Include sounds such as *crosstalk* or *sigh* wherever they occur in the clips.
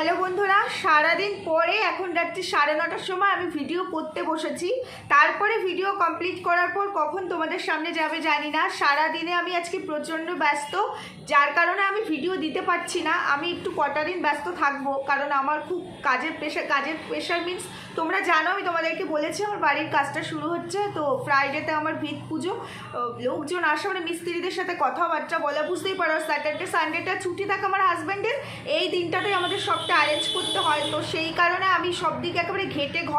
Hello বন্ধুরা, সারাদিন পরে এখন রাত্রি সাড়ে নটার সময় আমি ভিডিও করতে বসেছি। তারপরে ভিডিও কমপ্লিট করার পর কখন তোমাদের সামনে যাবে জানি না। সারা দিনে আমি আজকে প্রচণ্ড ব্যস্ত, যার কারণে আমি ভিডিও দিতে পারছি না। আমি একটু কটা দিন ব্যস্ত থাকব, কারণ আমার খুব কাজের প্রেশার কাজের প্রেশার মিন্স তোমরা জানো, আমি তোমাদেরকে বলেছি, আমার বাড়ির কাজটা শুরু হচ্ছে, তো ফ্রাইডেতে আমার ভিত পুজো। লোকজন আসে মানে মিস্ত্রিদের সাথে কথাবার্তা বলা, বুঝতেই পারো স্যাটারডে সানডেটা ছুটি থাকে আমার হাজব্যান্ডের এই দিনটাতেই আমাদের সবটা অ্যারেঞ্জ করতে হয়। তো সেই কারণে আমি সব দিকে একেবারে ঘেটে ঘ,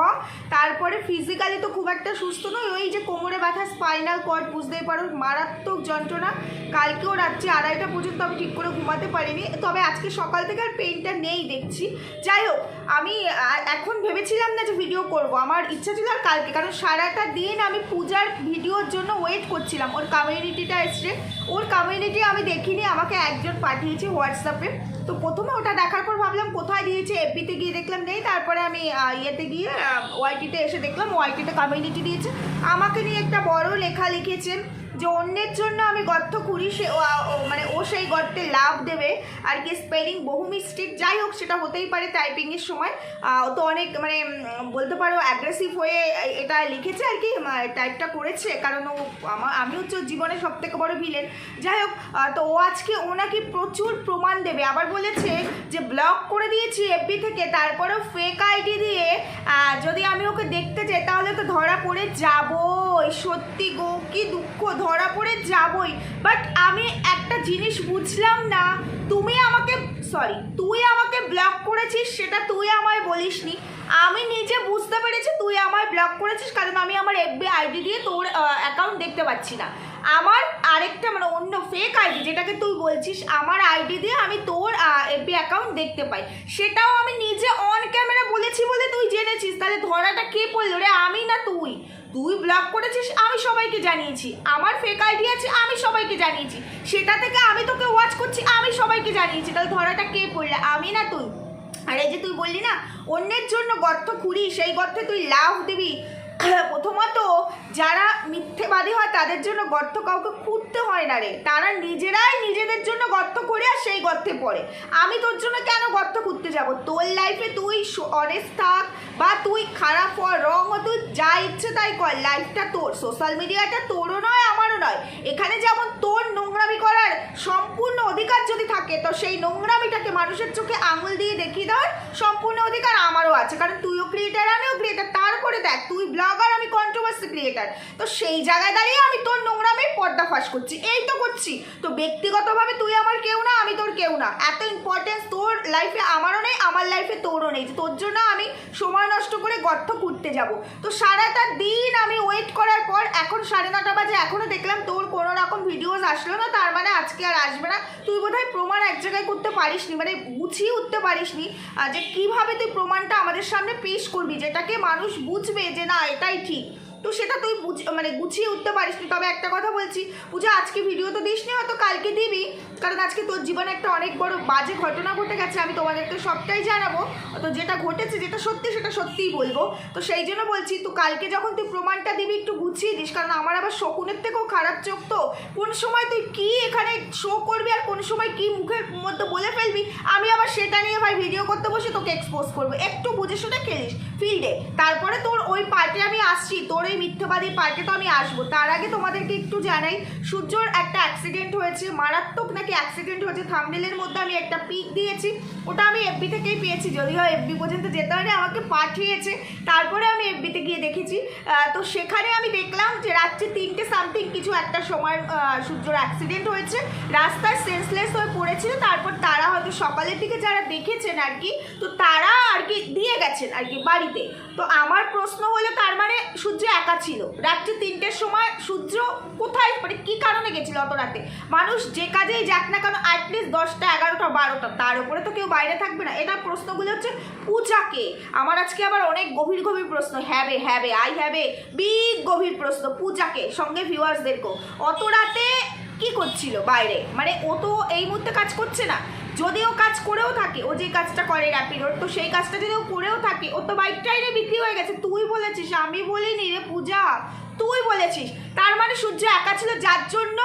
তারপরে ফিজিক্যালি তো খুব একটা সুস্থ নয় ওই যে কোমরে ব্যথা স্পাইনাল কর্ড বুঝতেই পারো, মারাত্মক যন্ত্রণা। কালকেও রাত্রি আড়াইটা পর্যন্ত আমি ঠিক করে ঘুমাতে পারিনি, তবে আজকে সকাল থেকে আর পেইনটা নেই দেখছি। যাই হোক, আমি এখন ভেবেছিলাম না যে ভিডিও করব। আমার ইচ্ছা ছিল আর কালকে, কারণ সারাটা দিন আমি পূজার ভিডিওর জন্য ওয়েট করছিলাম। ওর কমিউনিটিটা এসছে। ওর কমিউনিটি আমি দেখিনি, আমাকে একজন পাঠিয়েছে হোয়াটসঅ্যাপে তো প্রথমে ওটা দেখার পর ভাবলাম, কোথায় দিয়েছে? এফবিতে গিয়ে দেখলাম, নেই। তারপরে আমি ইয়েতে গিয়ে ওয়াইটিতে এসে দেখলাম ওয়াইটিতে কমিউনিটি দিয়েছে। আমাকে নিয়ে একটা বড় লেখা লিখেছেন যে অন্যের জন্য আমি গর্ত করি সে মানে ও সেই গর্তে লাভ দেবে। আর কি স্পেলিং বহু মিস্টেক যাই হোক, সেটা হতেই পারে টাইপিংয়ের সময়। ও তো অনেক মানে বলতে পারো অ্যাগ্রেসিভ হয়ে এটা লিখেছে আর কি টাইপটা করেছে। কারণ ও আমার আমি হচ্ছে ওর জীবনের সব থেকে বড় ভিলেন যাই হোক তো ও আজকে, ও নাকি প্রচুর প্রমাণ দেবে। আবার বলেছে যে ব্লক করে দিয়েছি এফবি থেকে, তারপরেও ফেক আইডি দিয়ে যদি আমি ওকে দেখতে যাই, তাহলে তো ধরা পড়ে যাবই। সত্যি গো, কি দুঃখ ধরা পড়ে যাবই। বাট আমি একটা জিনিস বুঝলাম না। তুমি আমাকে সরি তুই আমাকে ব্লক করেছিস, সেটা তুই আমায় বলিসনি। আমি নিজে বুঝতে পেরেছি তুই আমায় ব্লক করেছিস, কারণ আমি আমার এফবি আইডি দিয়ে তোর অ্যাকাউন্ট দেখতে পাচ্ছি না। আমার আরেকটা মানে অন্য ফেক আইডি যেটাকে তুই বলছিস, আমার আইডি দিয়ে আমি তোর এফবি অ্যাকাউন্ট দেখতে পাই। সেটাও আমি নিজে অন ক্যামেরা বলেছি বলে তুই জেনেছিস। তাহলে ধরাটা কে পড়ল রে? আমি না তুই? তুই ব্লক করেছিস, আমি সবাইকে জানিয়েছি। আমার ফেক আইডি আছে, আমি সবাইকে জানিয়েছি। সেটা থেকে আমি তোকে ওয়াচ করছি, আমি সবাইকে জানিয়েছি। তাহলে ধরাটা কে পড়লে, আমি না তুই? আর এই যে তুই বললি না, অন্যের জন্য গর্ত খুঁড়ি সেই গর্তে তুই লাভ দিবি। *clears throat* প্রথমত, যারা মিথ্যেবাদী হয়, তাদের জন্য গর্ত কাউকে খুঁড়তে হয় না রে। তারা নিজেরাই নিজেদের জন্য গর্ত করে আর সেই গর্তে পড়ে। আমি তোর জন্য কেন গর্ত খুঁড়তে যাব? তোর লাইফে তুই অনেস্ট থাক বা তুই খারাপ হওয়া রং হ তুই যা ইচ্ছে তাই কর। লাইফটা তোর সোশ্যাল মিডিয়াটা তোরও নয়, আমারও নয়। এখানে যেমন তোর নোংরামি করার সম্পূর্ণ অধিকার যদি থাকে, তো সেই নোংরামিটাকে মানুষের চোখে আঙুল দিয়ে দেখিয়ে দেওয়ার সম্পূর্ণ অধিকার আমারও আছে। কারণ তুইও ক্রিয়েটার আমিও ক্রিয়েটার তারপরে দেখ, তুই ব্লগার আমি কন্ট্রোভার্সি ক্রিয়েটার তো সেই জায়গায় দাঁড়িয়ে আমি তোর নোংরামির পর্দা ফাঁস করছি। এই তো করছি। তো ব্যক্তিগতভাবে তুই আমার কেউ না, আমি তোর কেউ না। এত ইম্পর্টেন্স তোর লাইফে আমারও নেই, আমার লাইফে তোরও নেই। তোর জন্য আমি সময় নষ্ট করে গর্ত কুটতে যাব। তো সারাটা দিন আমি ওয়েট করার পর এখন সাড়ে নটা বাজে এখনও দেখলাম তোর কোনো রকম ভিডিওস আসলো না, তার মানে আজকে আর আসবে না। তুই বোধহয় প্রমাণ এক জায়গায় করতে পারিসনি মানে বুঝিয়ে উঠতে পারিসনি যে কীভাবে তুই প্রমাণটা আমাদের সামনে পেশ করবি, যেটাকে মানুষ বুঝবে যে না, এটাই ঠিক। তো সেটা তুই মানে গুছিয়ে উঠতে পারিস পারিসনি তবে একটা কথা বলছি, পূজা, আজকে ভিডিও তো দিসনি, হয়তো কালকে দিবি। কারণ আজকে তোর জীবনে একটা অনেক বড় বাজে ঘটনা ঘটে গেছে, আমি তোমাদেরকে সবটাই জানাব। তো যেটা ঘটেছে, যেটা সত্যি, সেটা সত্যিই বলব। তো সেই জন্য বলছি, তো কালকে যখন তুই প্রমাণটা দিবি, একটু গুছিয়ে দিস, কারণ আমার আবার শকুনের থেকেও খারাপ চোখ তো। কোন সময় তুই কি এখানে শো করবি আর কোন সময় কি মুখের মধ্যে বলে ফেলবি, আমি আবার সেটা নিয়ে ভাই ভিডিও করতে বসে তোকে এক্সপোজ করব। একটু বুঝে শুনে খেলিস ফিল্ডে তারপরে তোর ওই পার্টে আমি আসছি, তোর ওই মিথ্যাবাদী পার্টে তো আমি আসব। তার আগে তোমাদেরকে একটু জানাই, সূর্যর একটা অ্যাক্সিডেন্ট হয়েছে, মারাত্মক নাকি অ্যাক্সিডেন্ট হয়েছে থামনেলের মধ্যে আমি একটা পিক দিয়েছি, ওটা আমি এফবি থেকেই পেয়েছি, যদিও এফবি পর্যন্ত যেতে হয়নি, আমাকে পাঠিয়েছে, তারপরে আমি এফবিতে গিয়ে দেখেছি। তো সেখানে আমি দেখলাম যে রাত্রি তিনটে সামথিং কিছু একটা সময় সূর্যর অ্যাক্সিডেন্ট হয়েছে, রাস্তায় সেন্সলেস হয়ে পড়েছিল, তারপর তারা হয়তো সকালের দিকে যারা দেখেছেন আর কি, তো তারা আর কি দিয়ে গেছেন আর কি বাড়িতে। তো আমার প্রশ্ন হলো, তার মানে সূর্য একা ছিল। রাত্রি তিনটের সময় সূর্য কোথায়? মানে কী কারণে গেছিল অত রাতে? মানুষ যে কাজেই যাক না কেন অ্যাটলিস্ট দশটা, এগারোটা, বারোটা, তার উপরে তো কেউ বাইরে থাকবে না। এটা প্রশ্নগুলো হচ্ছে পূজাকে আমার আজকে আবার অনেক গভীর গভীর প্রশ্ন। হ্যাবে হ্যাবে আই হ্যাবে বিগ গভীর প্রশ্ন পূজাকে সঙ্গে ভিউয়ার্সদেরকেও অত রাতে কি করছিল বাইরে? মানে ও তো এই মুহূর্তে কাজ করছে না। যদি ও কাজ করেও থাকে, ও যে কাজটা করে র্যাপিডোর তো সেই কাজটা যদি ও করেও থাকে ও তো বাইকটাই রে বিক্রি হয়ে গেছে। তুই বলেছিস, আমি বলিনি রে পূজা, তুই বলেছিস। তার মানে সূর্য একা ছিল, যার জন্য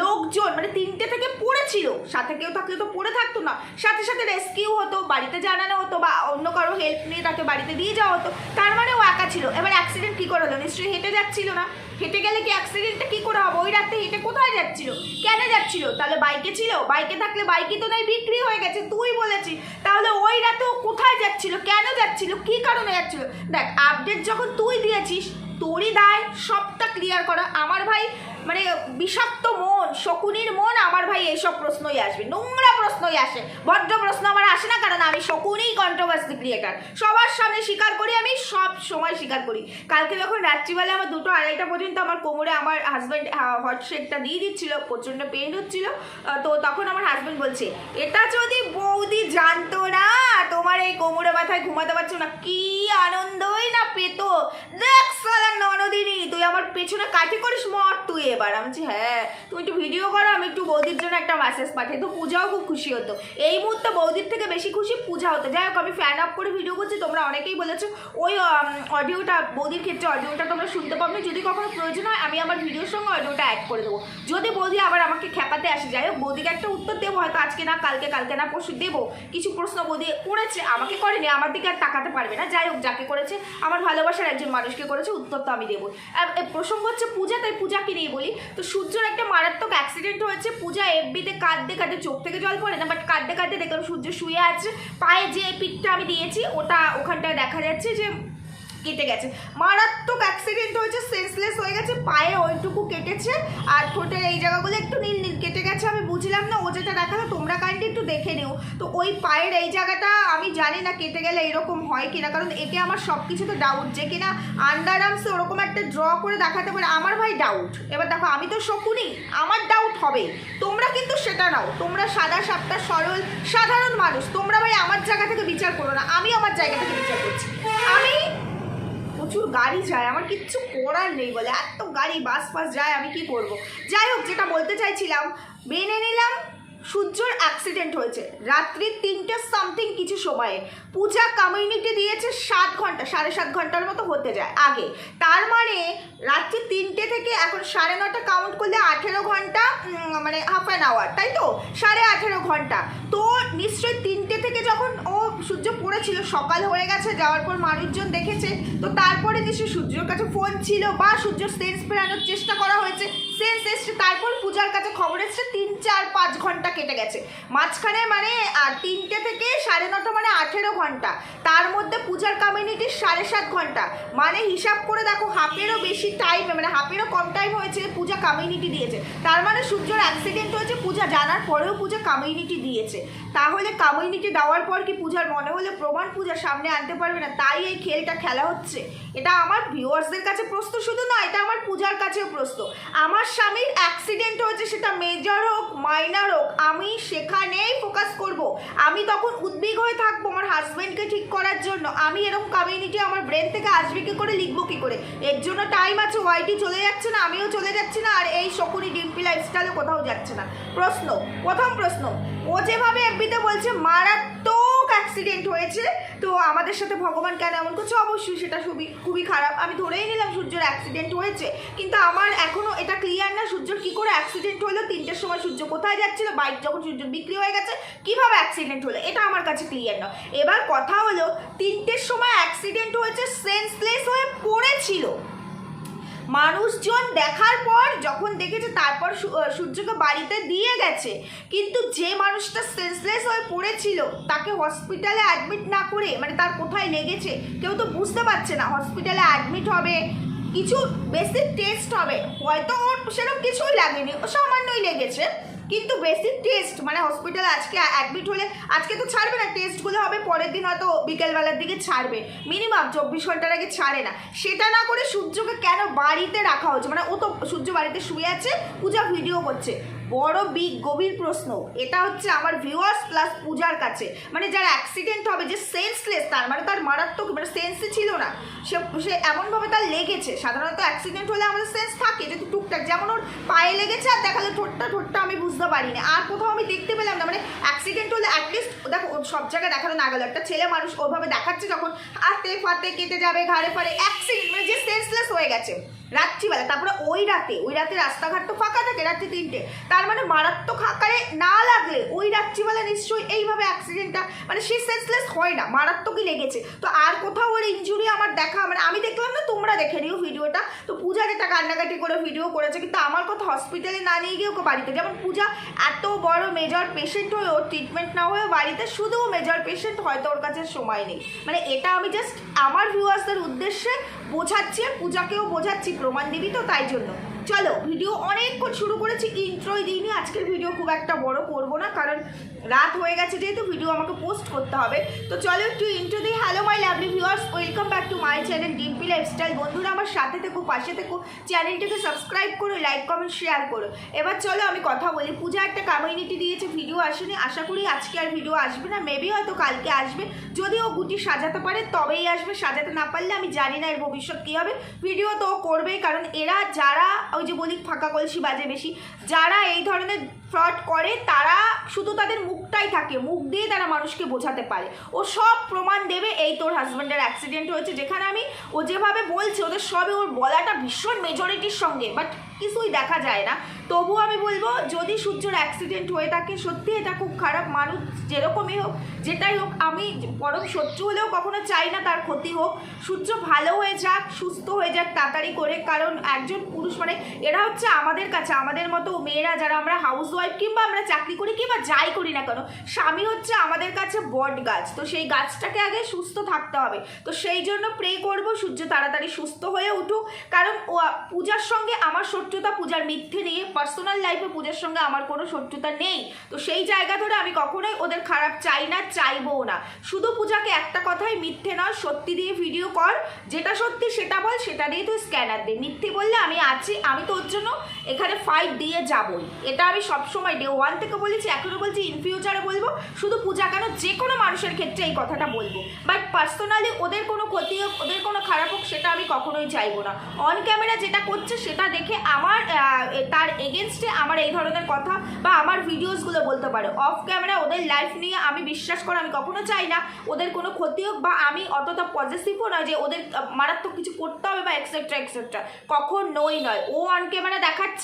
লোকজন মানে তিনটে থেকে পড়েছিল। সাথে কেউ থাকলে তো পড়ে থাকতো না। সাথে সাথে রেস্কিউ হতো, বাড়িতে জানানো হতো, বা অন্য কারও হেল্প নিয়ে তাকে বাড়িতে দিয়ে যাওয়া হতো। তার মানে ও একা ছিল। এবার অ্যাক্সিডেন্ট কী করে হলো নিশ্চয়ই হেঁটে যাচ্ছিল না। হেঁটে গেলে কি অ্যাক্সিডেন্টটা কী করে হবে? ওই রাতে হেঁটে কোথায় যাচ্ছিল? কেন যাচ্ছিল? তাহলে বাইকে ছিল? বাইকে থাকলে বাইকই তো নাই, বিক্রি হয়ে গেছে, তুই বলেছিস তাহলে ওই রাতে ও কোথায় যাচ্ছিল? কেন যাচ্ছিল? কি কারণে যাচ্ছিল? দেখ আপডেট যখন তুই দিয়েছিস, তোরই দায় সবটা ক্লিয়ার করা। আমার ভাই মানে বিষাক্ত মন শকুনির মন আমার ভাই এইসব প্রশ্নই আসবে। নোংরা প্রশ্নই আসে। ভদ্র প্রশ্ন আমার আসে না কারণ আমি শকুনই কন্ট্রোভার্সি ক্রিয়েটার সবার সামনে স্বীকার করি, আমি সব সময় স্বীকার করি। কালকে যখন রাত্রিবেলা আমার দুটো আড়াইটা পর্যন্ত আমার কোমরে আমার হাজব্যান্ড শেকটা দিয়ে দিচ্ছিল, প্রচণ্ড পেন হচ্ছিল তো তখন আমার হাজব্যান্ড বলছে, এটা যদি বৌদি জানতো না, তোমার এই কোমরে মাথায় ঘুমাতে পারছ না, কি আনন্দই না পেতো। দেখ সালা ননদিনী, তুই আমার পেছনে কাঠি করিস এবার আমি বলছি হ্যাঁ তুমি একটু ভিডিও করো, আমি একটু বৌদির জন্য একটা মেসেজ পাঠাই তো পূজাও খুব খুশি হতো। এই মুহূর্তে বৌদির থেকে বেশি খুশি পূজা হতো। যাই হোক, আমি ফ্যান আপ করে ভিডিও করছি, তোমরা অনেকেই বলেছ, ওই অডিওটা বৌদির ক্ষেত্রে অডিওটা তোমরা শুনতে পাবে যদি কখনো প্রয়োজন হয়, আমি আমার ভিডিওর সঙ্গে অডিওটা অ্যাড করে দেবো। যদি বৌদি আবার আমাকে খেপাতে আসে, যাই হোক, বৌদিকে একটা উত্তর দেবো, হয়তো আজকে না, কালকে কালকে না, পরশু দেবো। কিছু প্রশ্ন বৌদি করেছে, আমাকে করেনি, আমার দিকে আর তাকাতে পারবে না। যাই হোক, যাকে করেছে, আমার ভালোবাসার একজন মানুষকে করেছে, উত্তর তো আমি দেবো প্রসঙ্গ হচ্ছে পূজা, তাই পূজাকে নিয়ে বলি, তো সূর্যর একটা মারাত্মক অ্যাক্সিডেন্ট হয়েছে। পূজা এফবিতে কাঁদতে কাঁদতে চোখ থেকে জল পড়ে না বাট কাঁদতে কাঁদতে দেখলাম সূর্য শুয়ে আছে। পায়ে যে পিঠটা আমি দিয়েছি, ওটা ওখানটায় দেখা যাচ্ছে যে কেটে গেছে। মারাত্মক অ্যাক্সিডেন্ট হয়েছে সেন্সলেস হয়ে গেছে, পায়ে ওইটুকু কেটেছে, আর ঠোঁটের এই জায়গাগুলো একটু নীল নীল, কেটে গেছে, আমি বুঝলাম না, ও যেটা দেখাল, তোমরা কাইন্ডলি একটু দেখে নিও। তো ওই পায়ের এই জায়গাটা আমি জানি না কেটে গেলে এরকম হয় কিনা, কারণ একে আমার সব কিছুতে ডাউট যে কিনা আন্ডার আর্মসে ওরকম একটা ড্র করে দেখাতে পারে, আমার ভাই ডাউট এবার দেখো, আমি তো শকুনি, আমার ডাউট হবে। তোমরা কিন্তু সেটা নাও, তোমরা সাদা সাপটা, সরল, সাধারণ মানুষ, তোমরা ভাই আমার জায়গা থেকে বিচার করো না, আমি আমার জায়গা থেকে বিচার করছি। আমি প্রচুর গাড়ি যায়, আমার কিচ্ছু করার নেই বলে। এত গাড়ি, বাস, ফাস যায়, আমি কি করব? যাই হোক, যেটা বলতে চাইছিলাম, মেনে নিলাম, সূর্যর অ্যাক্সিডেন্ট হয়েছে। রাত্রি তিনটে সামথিং কিছু সময়ে। পূজা কমিউনিটি দিয়েছে সাত ঘণ্টা, সাড়ে সাত ঘণ্টার মতো হতে যায়, আগে। তার মানে রাত্রি তিনটে থেকে এখন সাড়ে নটা কাউন্ট করলে আঠেরো ঘণ্টা মানে হাফ অ্যান আওয়ার তাই তো? সাড়ে আঠেরো ঘণ্টা। তো নিশ্চয়ই তিনটে থেকে যখন ও সূর্য পড়েছিল, সকাল হয়ে গেছে, যাওয়ার পর মানুষজন দেখেছে। তো তারপরে নিশ্চয়ই সূর্যর কাছে ফোন ছিল বা সূর্যর সেন্স ফেরানোর চেষ্টা করা হয়েছে সেন্স এসছে তারপর পূজার কাছে খবর এসছে, তিন, চার, পাঁচ ঘণ্টা কেটে গেছে। মাঝখানে মানে আর তিনটে থেকে সাড়ে নটা মানে আঠেরো ঘণ্টা। তার মধ্যে পূজার কমিউনিটির সাড়ে সাত ঘণ্টা। মানে হিসাব করে দেখো, হাফেরও বেশি টাইম মানে হাফেরও কম টাইম হয়েছে পূজা কমিউনিটি দিয়েছে। তার মানে সূর্যর অ্যাক্সিডেন্ট হয়েছে, পূজা জানার পরেও পূজা কমিউনিটি দিয়েছে। তাহলে কমিউনিটি দেওয়ার পর কি পূজার মনে হলে প্রমাণ পূজা সামনে আনতে পারবে না, তাই এই খেলটা খেলা হচ্ছে। এটা আমার ভিউয়ার্সদের কাছে প্রশ্ন, শুধু না, এটা আমার পূজার কাছেও প্রশ্ন। আমার স্বামীর অ্যাক্সিডেন্ট হয়েছে, সেটা মেজর হোক মাইনার হোক, আমি সেখানেই ফোকাস করব। আমি তখন উদ্বিগ হয়ে থাকব আমার হাজব্যান্ডকে ঠিক করার জন্য। আমি এরকম কমিউনিটি আমার ব্রেন থেকে আসবে কি করে, লিখব কি করে? এর জন্য টাইম আছে ওয়াইটি চলে যাচ্ছে না, আমিও চলে যাচ্ছি না, আর এই শকুনি ডিম্পি লাইফস্টাইলও কোথাও যাচ্ছে না। প্রশ্ন, প্রথম প্রশ্ন, ও যেভাবে এফবিতে বলছে, মারাত্মক অ্যাক্সিডেন্ট হয়েছে, তো আমাদের সাথে ভগবান কেন এমন করছে? অবশ্যই সেটা খুবই খুবই খারাপ। আমি ধরেই নিলাম সূর্যর অ্যাক্সিডেন্ট হয়েছে। কিন্তু আমার এখনও এটা ক্লিয়ার না সূর্যর কী করে অ্যাক্সিডেন্ট হলো? তিনটের সময় সূর্য কোথায় যাচ্ছিল? বাইক যখন সূর্য বিক্রি হয়ে গেছে, কীভাবে অ্যাক্সিডেন্ট হলো? এটা আমার কাছে ক্লিয়ার না। এবার কথা হলো, তিনটের সময় অ্যাক্সিডেন্ট হয়েছে সেন্সলেস হয়ে পড়েছিল। মানুষজন দেখার পর যখন দেখেছে, তারপর সূর্যকে বাড়িতে দিয়ে গেছে। কিন্তু যে মানুষটা সেন্সলেস হয়ে পড়েছিল, তাকে হসপিটালে অ্যাডমিট না করে মানে তার কোথায় লেগেছে, কেউ তো বুঝতে পারছে না হসপিটালে অ্যাডমিট হবে, কিছু বেসিক টেস্ট হবে। হয়তো ওর সেরকম কিছুই লাগেনি সামান্যই লেগেছে। কিন্তু বেশি টেস্ট মানে হসপিটাল আজকে অ্যাডমিট হলে, আজকে তো ছাড়বে না টেস্টগুলো হবে, পরের দিন হয়তো বিকেলবেলার দিকে ছাড়বে। মিনিমাম চব্বিশ ঘণ্টার আগে ছাড়ে না। সেটা না করে সূর্যকে কেন বাড়িতে রাখা হচ্ছে? মানে ও তো সূর্য বাড়িতে শুয়ে আছে, পূজা ভিডিও করছে। বড়, বিগ, গভীর প্রশ্ন। এটা হচ্ছে আমার ভিউয়ার্স প্লাস পূজার কাছে। মানে যার অ্যাক্সিডেন্ট হবে, যে সেন্সলেস তার মানে তার মারাত্মক মানে সেন্সই ছিল না। সে সে এমনভাবে তার লেগেছে। সাধারণত অ্যাক্সিডেন্ট হলে আমাদের সেন্স থাকে যে টুকটাক। যেমন ওর পায়ে লেগেছে আর দেখালে ঠোঁটটা ঠোঁটটা আমি বুঝতে পারি না আর কোথাও আমি দেখতে পেলাম না। মানে অ্যাক্সিডেন্ট হলে অ্যাটলিস্ট দেখো সব জায়গায় দেখানো না গেল। একটা ছেলে মানুষ ওভাবে দেখাচ্ছে যখন হাতে ফাতে কেটে যাবে, ঘাড়ে ফাড়ে অ্যাক্সিডেন্ট মানে যে সেন্সলেস হয়ে গেছে। রাত্রিবেলা, তারপরে ওই রাতে ওই রাতে রাস্তাঘাট তো ফাঁকা থাকে রাত্রি তিনটে। তার মানে মারাত্মক আকারে না লাগলে ওই রাত্রিবেলা নিশ্চয়ই এইভাবে অ্যাক্সিডেন্টটা মানে সে সেন্সলেস হয় না, মারাত্মকই লেগেছে। তো আর কোথাও ওর ইঞ্জুরি আমার দেখা মানে আমি দেখলাম না, তোমরা দেখে নিও ভিডিওটা। তো পূজা যেটা কান্নাকাটি করে ভিডিও করেছে, কিন্তু আমার কথা হসপিটালে না নিয়ে গিয়ে ওকে বাড়িতে, যেমন পূজা এত বড় মেজর পেশেন্ট হয়ে ওর ট্রিটমেন্ট না হয়ে বাড়িতে শুধু মেজর পেশেন্ট হয়তো ওর কাছে সময় নেই। মানে এটা আমি জাস্ট আমার ভিউয়ার্সদের উদ্দেশ্যে বোঝাচ্ছি, আর পূজাকেও বোঝাচ্ছি। প্রমাণ দিবি তো তাই জন্য। চলো ভিডিও অনেকক্ষণ শুরু করেছি ইন্ট্রোই দিইনি, আজকের ভিডিও খুব একটা বড় করব না, কারণ রাত হয়ে গেছে যেহেতু ভিডিও আমাকে পোস্ট করতে হবে। তো চলো একটু ইন্ট্রো দিই। Hello my lovely viewers welcome back to my channel Dimpi lifestyle বন্ধুরা, আমার সাথে থেকো, পাশে থেকো। চ্যানেলটিকে সাবস্ক্রাইব করো লাইক কমেন্ট শেয়ার করো। এবার চলো আমি কথা বলি। পূজা একটা কমিউনিটি দিয়েছে ভিডিও আসেনি। আশা করি আজকে আর ভিডিও আসবে না। মেবি হয়তো কালকে আসবে। যদি ও গুটি সাজাতে পারে, তবেই আসবে। সাজাতে না পারলে আমি জানি না এর ভবিষ্যৎ কী হবে। ভিডিও তো করবেই, কারণ এরা যারা, ওই যে বলি, ফাঁকা কলসি বাজে বেশি, যারা এই ধরনের ফ্রড করে, তারা শুধু তাদের মুখটাই থাকে, মুখ দিয়ে তারা মানুষকে বোঝাতে পারে। ও সব প্রমাণ দেবে এই তোর হাজব্যান্ডের অ্যাক্সিডেন্ট হয়েছে, যেখানে আমি ও যেভাবে বলছে, ওদের সবে ওর বলাটা ভীষণ মেজরিটির সঙ্গে বাট কিছুই দেখা যায় না। তবু আমি বলব, যদি সূর্যর অ্যাক্সিডেন্ট হয়ে থাকে, সত্যি এটা খুব খারাপ। মানুষ যেরকমই হোক, যেটাই হোক, আমি পরম শত্রু হলেও কখনো চাই না তার ক্ষতি হোক। সূর্য ভালো হয়ে যাক, সুস্থ হয়ে যাক তাড়াতাড়ি করে, কারণ একজন পুরুষ মানে এরা হচ্ছে আমাদের কাছে, আমাদের মতো মেয়েরা যারা আমরা হাউস ওয়াইফ কিংবা আমরা চাকরি করি কিংবা যাই করি না কেন, স্বামী হচ্ছে আমাদের কাছে বট গাছ। তো সেই গাছটাকে আগে সুস্থ থাকতে হবে। তো সেই জন্য প্রে করব সূর্য তাড়াতাড়ি সুস্থ হয়ে উঠুক। কারণ পূজার সঙ্গে আমার শত্রুতা পূজার মিথ্যে নিয়ে পার্সোনাল লাইফে পূজার সঙ্গে আমার কোনো শত্রুতা নেই। তো সেই জায়গা ধরে আমি কখনোই ওদের খারাপ চাই না চাইবও না। শুধু পূজাকে একটা কথাই মিথ্যে নয়, সত্যি দিয়ে ভিডিও কর। যেটা সত্যি সেটা বল, সেটা দিয়ে তুই স্ক্যানার দে। মিথ্যে বললে আমি আছি, আমি তোর জন্য এখানে ফাইভ দিয়ে যাবই। এটা আমি সবসময় ডে ওয়ান থেকে বলেছি এখনও বলছি ইন ফিউচারে বলব। শুধু পূজা কেন যে কোনো মানুষের ক্ষেত্রে এই কথাটা বলব। বাট পার্সোনালি ওদের কোনো ক্ষতি হোক, ওদের কোনো খারাপ হোক, সেটা আমি কখনোই চাইব না। অন ক্যামেরা যেটা করছে, সেটা দেখে আমার তার এগেনস্টে আমার এই ধরনের কথা বা আমার ভিডিওসগুলো বলতে পারে। অফ ক্যামেরা ওদের লাইফ নিয়ে আমি বিশ্বাস করো আমি কখনো চাই না। ওদের কোনো ক্ষতি হোক বা আমি অতটা পজিটিভও নয় যে ওদের মারাত্মক কিছু করতে হবে বা এক্সেট্রা এক্সেট্রা কখনোই নয়। ও অন ক্যামেরা দেখাচ্ছে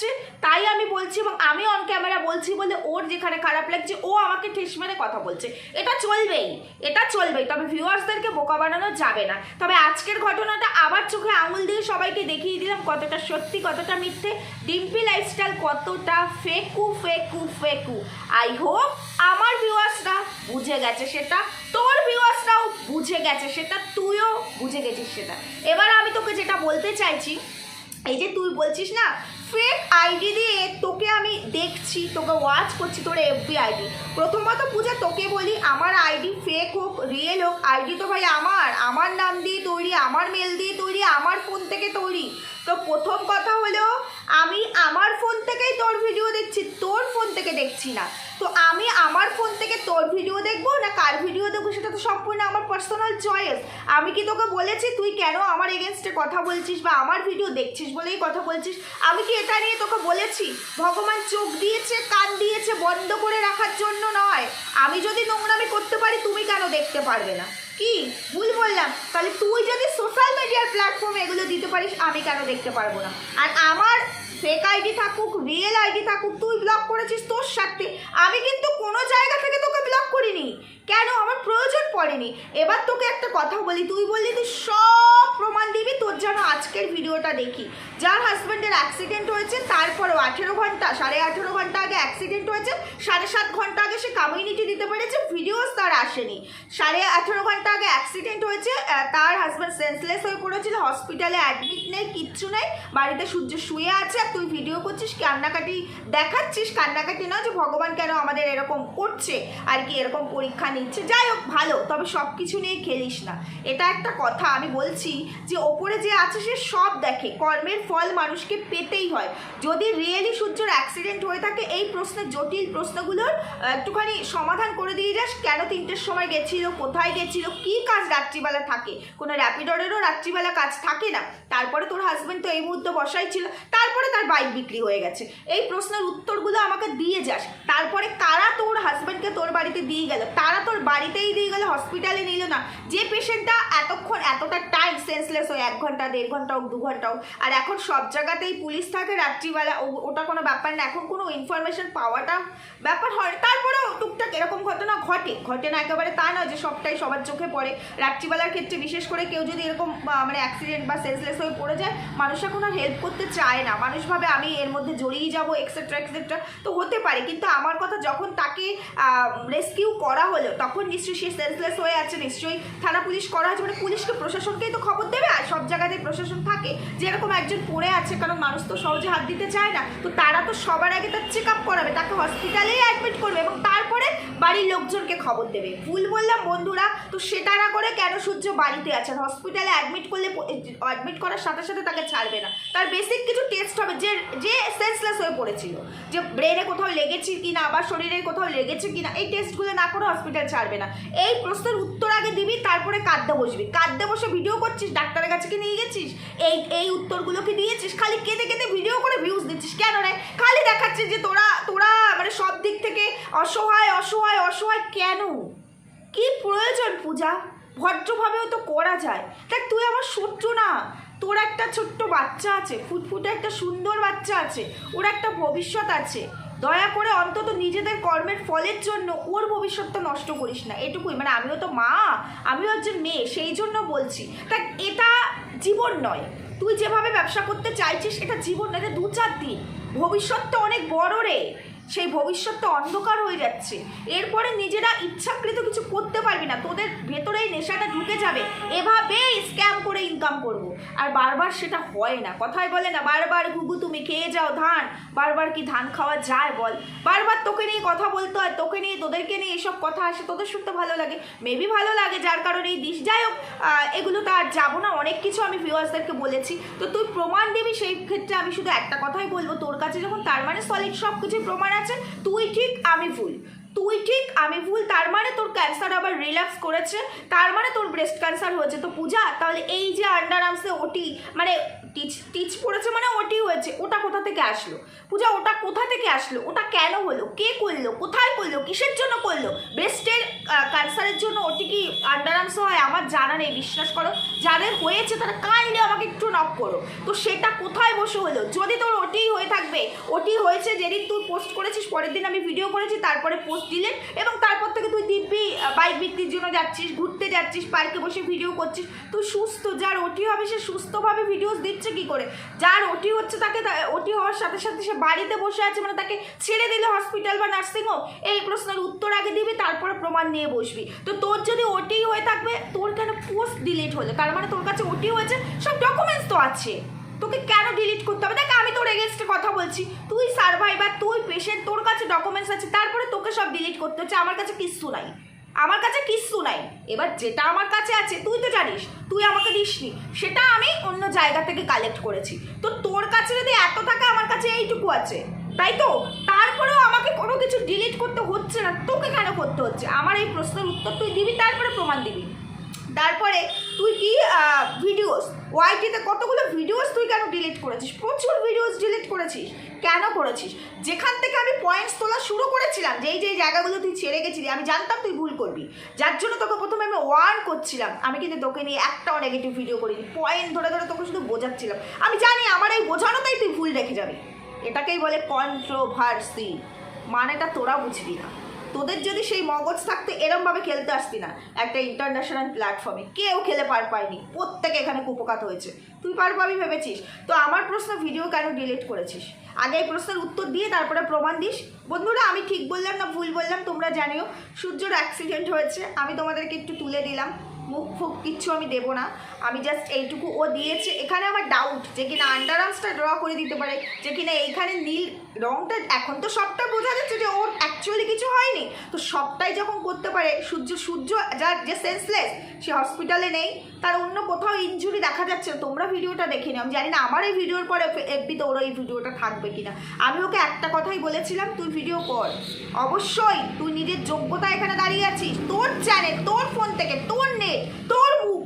তাই আমি বলছি এবং আমি অন ক্যামেরা বলছি বলে ওর যেখানে খারাপ লাগছে, ও আমাকে ঠেস মেরে কথা বলছে। এটা চলবেই এটা চলবেই, তবে ভিউয়ার্সদেরকে বোকা বানানো যাবে না। তবে আজকের ঘটনাটা আবার চোখে আঙুল দিয়ে সবাইকে দেখিয়ে দিলাম কতটা সত্যি, কতটা মিথ্যে। ডিম্পি লাইফস্টাইল কতটা ফেকু ফেকু ফেকু। আই হোপ আমার ভিউয়ার্সরা বুঝে গেছে সেটা, তোর ভিউয়ার্সরাও বুঝে গেছে সেটা, তুইও বুঝে গেছিস সেটা। এবার আমি তোকে যেটা বলতে চাইছি, এই যে তুই বলছিস না ফেক আইডি দিয়ে তোকে আমি দেখছি, তোকে ওয়াচ করছি, তোর এফবি আইডি। প্রথমত পূজা, তোকে বলি, আমার আইডি ফেক হোক রিয়েল হোক, আইডি তো ভাই আমার আমার নাম দিয়ে তৈরি, আমার মেল দিয়ে তৈরি, আমার ফোন থেকে তৈরি। তো প্রথম কথা হলো, আমি আমার ফোন থেকেই তোর ভিডিও দেখছি, তোর ফোন থেকে দেখছি না। তো আমি আমার ফোন থেকে তোর ভিডিও দেখব না কার ভিডিও দেখব সেটা তো সম্পূর্ণ আমার পার্সোনাল চয়েস আমি কি তোকে বলেছি? তুই কেন আমার এগেনস্টে কথা বলছিস বা আমার ভিডিও দেখছিস বলেই কথা বলছিস? আমি কি এটা নিয়ে তোকে বলেছি? ভগবান চোখ দিয়েছে, কান দিয়েছে বন্ধ করে রাখার জন্য নয়। আমি যদি নোংরামি করতে পারি, তুমি কেন দেখতে পারবে না? কি? ভুল বললাম। তাহলে তুই যদি সোশ্যাল মিডিয়ার প্ল্যাটফর্মে এগুলো দিতে পারিস, আমি কেন দেখতে পারব না? আর আমার ফেক আইডি থাকুক রিয়েল আইডি থাকুক, তুই ব্লক করেছিস তোর সাথে আমি কিন্তু কোনো জায়গা থেকে তোকে ব্লক করিনি। কেন আমার প্রয়োজন পড়েনি? এবার তোকে একটা কথা বলি, তুই বললি তুই সব প্রমাণ দিবি, তোর যেন আজকের ভিডিওটা দেখি। যার হাজব্যান্ডের অ্যাক্সিডেন্ট হয়েছে, তারপরেও আঠেরো ঘণ্টা, সাড়ে আঠেরো ঘণ্টা আগে অ্যাক্সিডেন্ট হয়েছে, সাড়ে সাত ঘণ্টা আগে সে কমিউনিটি দিতে পেরেছে ভিডিওস তার আসেনি। সাড়ে আঠেরো ঘণ্টা আগে অ্যাক্সিডেন্ট হয়েছে তার হাজব্যান্ড সেন্সলেস হয়ে পড়েছিল হসপিটালে অ্যাডমিট নেই, কিচ্ছু নেই, বাড়িতে সূর্য শুয়ে আছে, আর তুই ভিডিও করছিস, কান্নাকাটি দেখাচ্ছিস, কান্নাকাটি নয় যে ভগবান কেন আমাদের এরকম করছে, আর কি এরকম পরীক্ষা নিচ্ছে যাই হোক, ভালো, তবে সব কিছু নিয়ে খেলিস না। এটা একটা কথা, আমি বলছি যে ওপরে যে আছে সে সব দেখে, কর্মের ফল মানুষকে পেতেই হয়। যদি রিয়েলি সূর্যর অ্যাক্সিডেন্ট হয়ে থাকে, এই প্রশ্নের জটিল প্রশ্নগুলোর একটুখানি সমাধান করে দিয়ে যাস, কেন তিনটের সময় গেছিল, কোথায় গেছিল, কি কাজ রাত্রিবেলা থাকে? কোনো র্যাপিডরেরও রাত্রিবেলা কাজ থাকে না। তারপরে তোর হাজব্যান্ড তো এই মুহূর্তে বসাই ছিল, তারপরে তার বাইক বিক্রি হয়ে গেছে। এই প্রশ্নের উত্তরগুলো আমাকে দিয়ে যাস। তারপরে কারা তোর হাজব্যান্ডকে তোর বাড়িতে দিয়ে গেল? তারা তোর বাড়িতেই দিয়ে গেল হসপিটালে নিল না। যে পেশেন্টটা এতক্ষণ এতটা টাইম সেন্সলেস হয় এক ঘণ্টা, দেড় ঘণ্টা হোক, দু ঘণ্টা হোক, আর এখন সব জায়গাতেই পুলিশ থাকে রাত্রিবেলা ওটা কোনো ব্যাপার না। এখন কোনো ইনফরমেশন পাওয়াটা ব্যাপার হয়। তারপরেও টুকটাক এরকম ঘটনা ঘটে। ঘটে না একেবারে তা নয় যে সবটাই সবার চোখে পড়ে। রাত্রিবেলার ক্ষেত্রে বিশেষ করে কেউ যদি এরকম মানে অ্যাক্সিডেন্ট বা সেন্সলেস হয়ে পড়ে যায়, মানুষ এখন আর হেল্প করতে চায় না। মানুষ ভাবে আমি এর মধ্যে জড়িয়ে যাব এক্সেট্রা এক্সেট্রা তো হতে পারে। কিন্তু আমার কথা যখন তাকে রেস্কিউ করা হলো তখন নিশ্চয়ই সে সেন্সলেস হয়ে আছে, নিশ্চয়ই থানা পুলিশ করা আছে মানে পুলিশকে, প্রশাসনকেই তো খবর দেবে, আর সব জায়গাতে প্রশাসন থাকে। যে এরকম একজন পড়ে আছে, কারণ মানুষ তো সহজে হাত দিতে চায় না, তো তারা তো সবার আগে তার চেক আপ করাবে, তাকে হসপিটালেই অ্যাডমিট করবে এবং তারপরে বাড়ির লোকজনকে খবর দেবে। ভুল বললাম, বন্ধুরা, তো সেটা না করে কেন সূর্য বাড়িতে আছে? আর হসপিটালে অ্যাডমিট করলে অ্যাডমিট করার সাথে সাথে তাকে ছাড়বে না। তার বেসিক কিছু টেস্ট হবে, যে যে সেন্সলেস হয়ে পড়েছিল। যে ব্রেনে কোথাও লেগেছে কি না বা শরীরে কোথাও লেগেছে কি না এই টেস্টগুলো না করে হসপিটাল ছাড়বে না। এই প্রশ্নের উত্তর আগে দিবি, তারপরে কাঁদতে বসবি। কাঁদতে বসে ভিডিও করছিস, ডাক্তারের কাছে কি নিয়ে গেছিস? এই এই উত্তরগুলো কি দিয়েছিস, খালি কেঁদে কেঁদে ভিডিও করে ভিউজ দিচ্ছিস কেন রে? খালি দেখাচ্ছিস যে তোরা তোরা মানে সব দিক থেকে অসহায় অসহায় অসহায় কেন? কি প্রয়োজন পূজা? ভদ্রভাবেও তো করা যায়। দেখ, তুই আমার শত্রু না। তোর একটা ছোট্ট বাচ্চা আছে ফুটফুটে একটা সুন্দর বাচ্চা আছে, ওর একটা ভবিষ্যৎ আছে। দয়া করে অন্তত নিজেদের কর্মের ফলের জন্য ওর ভবিষ্যৎটা নষ্ট করিস না। এটুকুই। মানে আমিও তো মা, আমিও একজন মেয়ে, সেই জন্য বলছি। তা এটা জীবন নয়। তুই যেভাবে ব্যবসা করতে চাইছিস, এটা জীবন নয়। এটা দু চার দিন। ভবিষ্যৎটা অনেক বড় রে। সেই ভবিষ্যৎটা অন্ধকার হয়ে যাচ্ছে। এরপরে নিজেরা ইচ্ছাকৃত কিছু করতে পারবি না। তোদের ভেতরে এই নেশাটা ঢুকে যাবে। এভাবেই স্ক্যাম করে ইনকাম করব। আর বারবার সেটা হয় না। কথাই বলে না, বারবার ঘুঘু তুমি খেয়ে যাও ধান, বারবার কি ধান খাওয়া যায় বল? বারবার তোকে নিয়ে কথা বলতে হয়, তোকে নিয়ে, তোদেরকে নিয়ে এসব কথা আসে, তোদের শুনতে ভালো লাগে। মেবি ভালো লাগে, যার কারণে এই দিস। যাই হোক এগুলো তো আর যাব না, অনেক কিছু আমি ভিউয়ার্সদেরকে বলেছি। তো তুই প্রমাণ দিবি, সেই ক্ষেত্রে আমি শুধু একটা কথাই বলব, তোর কাছে যখন তার মানে সলিড সব কিছুই প্রমাণ আছে, তুই ঠিক, আমি ভুল। তুই ঠিক, আমি ভুল, তার মানে তোর ক্যান্সার আবার রিল্যাক্স করেছে, তার মানে তোর ব্রেস্ট ক্যান্সার হয়েছে। তো পূজা, তাহলে এই যে আন্ডার আর্মসে ওটি মানে টিচ টিচ পড়েছে মানে ওটি হয়েছে, ওটা কোথা থেকে আসলো? পূজা, ওটা কোথা থেকে আসলো? ওটা কেন হলো? কে করল? কোথায় করল? কিসের জন্য করল? ব্রেস্টের ক্যান্সারের জন্য ওটি কি আন্ডার আর্মস হয়? আমার জানা নেই, বিশ্বাস করো। যাদের হয়েছে তারা কাইন্ডলি আমাকে একটু নক করো। তো সেটা কোথায় বসে হলো? যদি তোর ওটি হয়ে থাকবে, ওটি হয়েছে যেদিন তুই পোস্ট করেছিস, পরের দিন আমি ভিডিও করেছি, তারপরে পোস্ট দিলে এবং তারপর থেকে তুই দিব্যি বাইক বিক্রির জন্য যাচ্ছিস, ঘুরতে যাচ্ছিস পার্কে বসে ভিডিও করছিস, তুই সুস্থ, যার ওটি হবে সে সুস্থভাবে ভিডিওস দিচ্ছে কি করে? যার ওটি হচ্ছে তাকে ওটি হওয়ার সাথে সাথে সে বাড়িতে বসে আছে মানে তাকে ছেড়ে দিলে হসপিটাল বা নার্সিং হোম এই প্রশ্নের উত্তর আগে দিবি, তারপরে প্রমাণ নিয়ে বসবি। তো তোর যদি ওটি হয়ে থাকবে, তোর কেন পোস্ট ডিলিট হলে? তার মানে তোর কাছে ওটি হয়েছে, সব ডকুমেন্টস তো আছে। তোকে কেন ডিলিট করতে হবে? দেখ, আমি তোর এগেনস্টে কথা বলছি। তুই সার্ভাইভার তুই পেশেন্ট তোর কাছে ডকুমেন্টস আছে, তারপরে তোকে সব ডিলিট করতে হচ্ছে, আমার কাছে কিচ্ছু নাই। আমার কাছে কিচ্ছু নাই। এবার যেটা আমার কাছে আছে, তুই তো জানিস, তুই আমাকে দিসনি। সেটা আমি অন্য জায়গা থেকে কালেক্ট করেছি। তো তোর কাছে যদি এত টাকা আমার কাছে এইটুকু আছে, তাই তো? তারপরেও আমাকে কোনো কিছু ডিলিট করতে হচ্ছে না, তোকে কেন করতে হচ্ছে? আমার এই প্রশ্নের উত্তর তুই দিবি, তারপরে প্রমাণ দিবি। তারপরে তুই কি ভিডিওস ওয়াইটিতে কতগুলো ভিডিওস তুই কেন ডিলিট করেছিস? প্রচুর ভিডিওস ডিলিট করেছিস। কেন করেছিস? যেখান থেকে আমি পয়েন্টস তোলা শুরু করেছিলাম, যেই যেই জায়গাগুলো তুই ছেড়ে গেছিলি, আমি জানতাম তুই ভুল করবি। যার জন্য তোকে প্রথমে আমি ওয়ার্ন করছিলাম। আমি কিন্তু তোকে নিয়ে একটাও নেগেটিভ ভিডিও করিনি। পয়েন্ট ধরে ধরে তোকে শুধু বোঝাচ্ছিলাম। আমি জানি আমার এই বোঝানোটাই তুই ভুল রেখে যাবি। এটাকেই বলে কন্ট্রোভার্সি মানেটা তোরা বুঝবি না। তোদের যদি সেই মগজ থাকতে এরমভাবে খেলতে আসতি না, একটা ইন্টারন্যাশনাল প্ল্যাটফর্মে কেউ খেলে পার পায়নি, প্রত্যেকে এখানে কুপকাত হয়েছে। তুই পার পাবি ভেবেছিস? তো আমার প্রশ্ন ভিডিও কেন ডিলিট করেছিস? আগে এই প্রশ্নের উত্তর দিয়ে তারপরে প্রমাণ দিস। বন্ধুরা, আমি ঠিক বললাম না ভুল বললাম, তোমরা জানিও। সূর্যর অ্যাক্সিডেন্ট হয়েছে, আমি তোমাদেরকে একটু তুলে দিলাম। মুখ ফুক, কিচ্ছু আমি দেবো না। আমি জাস্ট এইটুকু ও দিয়েছে। এখানে আমার ডাউট যে কিনা আন্ডার আর্মসটা ড্র করে দিতে পারে, যে কিনা এইখানে নীল রংটা এখন তো সবটা বোঝা যাচ্ছে যে ওর অ্যাকচুয়ালি কিছু হয়নি। তো সবটাই যখন করতে পারে, সূর্য সূর্য যার যে সেন্সলেস সে হসপিটালে নেই। তার অন্য কোথাও ইঞ্জুরি দেখা যাচ্ছে। তোমরা ভিডিওটা দেখে নিও। আমি জানি না আমার এই ভিডিওর পরে এফবিতে ওরা এই ভিডিওটা থাকবে কিনা। আমি ওকে একটা কথাই বলেছিলাম, তুই ভিডিও কর। অবশ্যই তুই নিজের যোগ্যতা এখানে দাঁড়িয়ে আছিস। তোর চ্যানেল তোর ফোন থেকে, তোর নেট তোর মুখ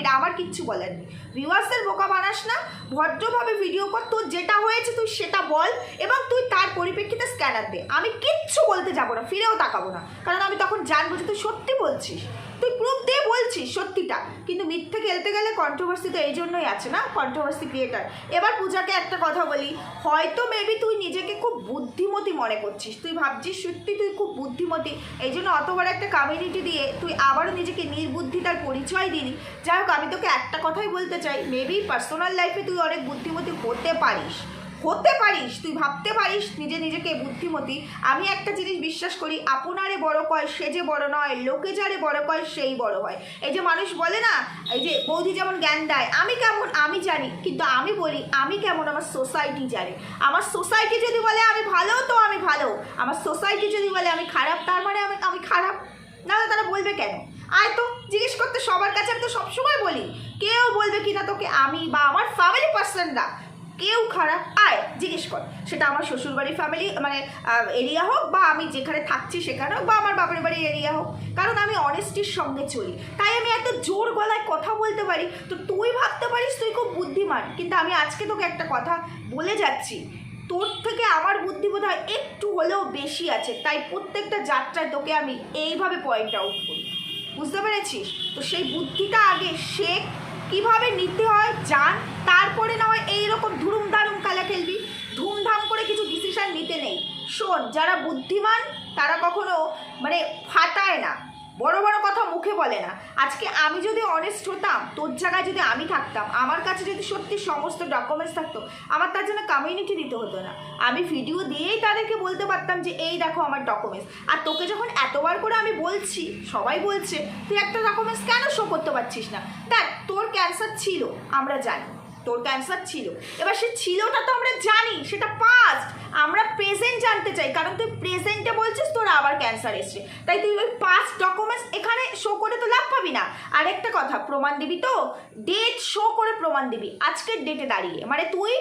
এটা আমার কিচ্ছু বলার নেই। ভিউয়ার্সদের বোকা বানাস না, ভদ্রভাবে ভিডিও কর, তোর যেটা হয়েছে তুই সেটা বল, এবং তুই তার পরিপ্রেক্ষিতে স্ক্যানার দে। আমি কিচ্ছু বলতে যাব না, ফিরেও তাকাবো না, কারণ আমি তখন জানব যে তুই সত্যি বলছিস। তুই প্রুফ দিয়ে বলছিস সত্যিটা, কিন্তু মিথ্যে খেলতে গেলে কন্ট্রোভার্সি তো এই জন্যই আছে না কন্ট্রোভার্সি ক্রিয়েটার এবার পূজাকে একটা কথা বলি, হয়তো মেবি তুই নিজেকে খুব বুদ্ধিমতী মনে করছিস, তুই ভাবছিস সত্যি তুই খুব বুদ্ধিমতী, এই জন্য অত বড় একটা কমিউনিটি দিয়ে তুই আবারও নিজেকে নির্বুদ্ধিতার পরিচয় দিলি যাই হোক, আমি তোকে একটা কথাই বলতে চাই। মেবি পার্সোনাল লাইফে তুই অনেক বুদ্ধিমতী হতে পারিস। হতে পারিস, তুই ভাবতে পারিস নিজে নিজেকে বুদ্ধিমতী। আমি একটা জিনিস বিশ্বাস করি, আপনারে বড় কয় সে যে বড় নয়, লোকে যারে বড় কয় সেই বড় হয়। এই যে মানুষ বলে না, এই যে বৌদি যেমন জ্ঞান দেয়, আমি কেমন আমি জানি, কিন্তু আমি বলি, আমি কেমন আমার সোসাইটি জানে। আমার সোসাইটি যদি বলে আমি ভালো, তো আমি ভালো। আমার সোসাইটি যদি বলে আমি খারাপ, তার মানে আমি আমি খারাপ? নাহলে তারা বলবে কেন? আয় তো, জিজ্ঞেস করতে সবার কাছে আমি তো সবসময় বলি। কেউ বলবে কি না তোকে আমি বা আমার ফ্যামিলি পার্সনরা কেউ খারাপ। আয়, জিজ্ঞেস কর। সেটা আমার শ্বশুরবাড়ির ফ্যামিলি মানে এরিয়া হোক বা আমি যেখানে থাকছি সেখানে হোক বা আমার বাপের বাড়ির এরিয়া হোক। কারণ আমি অনেস্টির সঙ্গে চলি। তাই আমি এত জোর গলায় কথা বলতে পারি। তো তুই ভাবতে পারিস তুই খুব বুদ্ধিমান। কিন্তু আমি আজকে তোকে একটা কথা বলে যাচ্ছি। তোর থেকে আমার বুদ্ধি বোধ হয় একটু হলেও বেশি আছে। তাই প্রত্যেকটা যাত্রায় তোকে আমি এইভাবে পয়েন্ট আউট করি। বুঝতে পেরেছিস? তো সেই বুদ্ধিটা আগে শেখ। কীভাবে নিতে হয় জান। তারপরে না হয় এইরকম ধুরুম দারুম খেলা খেলবি। ধুমধাম করে কিছু ডিসিশন নিতে নেই। শোন, যারা বুদ্ধিমান, তারা কখনো মানে ফাটায় না। বড় বড় কথা মুখে বলে না। আজকে আমি যদি অনেস্ট হতাম, তোর জায়গায় যদি আমি থাকতাম, আমার কাছে যদি সত্যি সমস্ত ডকুমেন্টস থাকতো, আমার তার জন্য কমিউনিটি দিতে হতো না। আমি ভিডিও দিয়েই তাদেরকে বলতে পারতাম যে, এই দেখো আমার ডকুমেন্টস আর তোকে যখন এতবার করে আমি বলছি, সবাই বলছে, তুই একটা ডকুমেন্টস কেন শো করতে পারছিস না? দেখ, তোর ক্যান্সার ছিল, আমরা জানি। তোর ক্যান্সার ছিল। এবার সে ছিলটা তো আমরা জানি, সেটা পাস্ট আমরা প্রেজেন্ট জানতে চাই, কারণ তুই প্রেজেন্টে বলছিস, তোর আবার ক্যান্সার এসছে। তাই তুই ওই পাস্ট ডকুমেন্টস এখানে শো করে তো লাভ পাবি না। আরেকটা কথা, প্রমাণ দিবি তো? ডেট শো করে প্রমাণ দিবি, আজকের ডেটে দাঁড়িয়ে। মানে তুই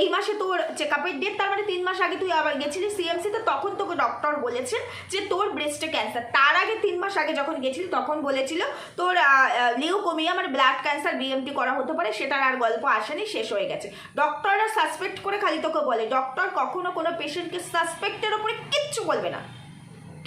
এই মাসে তোর চেক আপের ডেট তার মানে তিন মাস আগে তুই আবার গেছিলি সিএমসিতে তখন তোকে ডক্টর বলেছেন যে তোর ব্রেস্টে ক্যান্সার তার আগে তিন মাস আগে যখন গেছিলি, তখন বলেছিল তোর লিউকোমিয়া মানে ব্লাড ক্যান্সার বিএমটি করা হতে পারে, সেটার আর গল্প আসেনি, শেষ হয়ে গেছে। ডক্টররা সাসপেক্ট করে খালি তোকে বলে ডক্টর কখনো কোনো পেশেন্টকে সাসপেক্টের ওপরে কিচ্ছু বলবে না।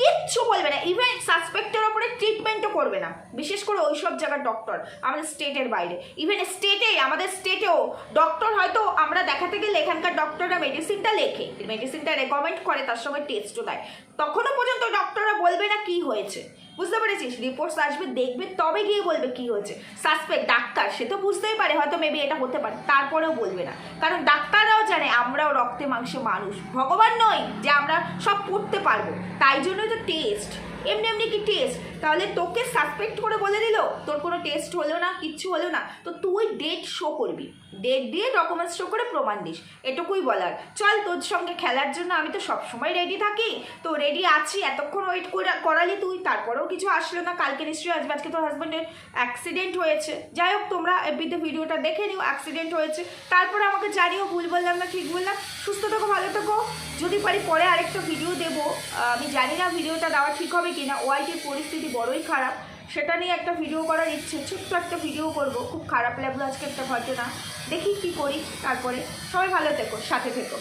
কিচ্ছু বলবে না ইভেন সাসপেক্টের ওপরে ট্রিটমেন্টও করবে না। বিশেষ করে ওই সব জায়গার ডক্টর আমাদের স্টেটের বাইরে। ইভেন স্টেটে আমাদের স্টেটেও ডক্টর হয়তো আমরা দেখাতে গেলে এখানকার ডক্টররা মেডিসিনটা লেখে মেডিসিনটা রেকমেন্ড করে, তার সঙ্গে টেস্টও দেয়। তখনও পর্যন্ত ডক্টররা বলবে না কি হয়েছে। বুঝতে পেরেছিস? রিপোর্টস আসবে, দেখবে, তবে গিয়ে বলবে কি হয়েছে। সাসপেক্ট ডাক্তার, সে তো বুঝতেই পারে, হয়তো মেবি এটা হতে পারে, তারপরেও বলবে না। কারণ ডাক্তাররাও জানে, আমরাও রক্তে মাংসে মানুষ। ভগবান নই যে আমরা সব পড়তে পারব। তাই জন্যই তো টেস্ট এমনি এমনি কি টেস্ট তাহলে তোকে সাসপেক্ট করে বলে দিল, তোর কোনো টেস্ট হলো না, কিচ্ছু হলো না, তো তুই ডেট শো করবি। ডেট দিয়ে ডকুমেন্টস শো করে প্রমাণ দিস, এটুকুই বলার। চল তোর সঙ্গে খেলার জন্য আমি তো সবসময় রেডি থাকি। তো রেডি আছি, এতক্ষণ ওয়েট করালি তুই, তারপরেও কিছু আসলো না। কালকে নিশ্চয়ই আসবে আজকে তোর হাজব্যান্ডের অ্যাক্সিডেন্ট হয়েছে। যাই হোক, তোমরা এফবিতে ভিডিওটা দেখে নিও অ্যাক্সিডেন্ট হয়েছে। তারপরে আমাকে জানিও, ভুল বললাম না, ঠিক বললাম। সুস্থ থেকো, ভালো থেকো। যদি পারি পরে আরেকটা ভিডিও দেবো। আমি জানি না ভিডিওটা দেওয়া ঠিক হবে কি না ওয়াইটির পরিস্থিতি বড়ই খারাপ, সেটা নিয়ে একটা ভিডিও করার ইচ্ছে, ছোট্ট একটা ভিডিও করব। খুব খারাপ লাগল আজকে একটা ঘটনা। দেখি কি করি, তারপরে সবাই ভালো থেকো, সাথে থেকো।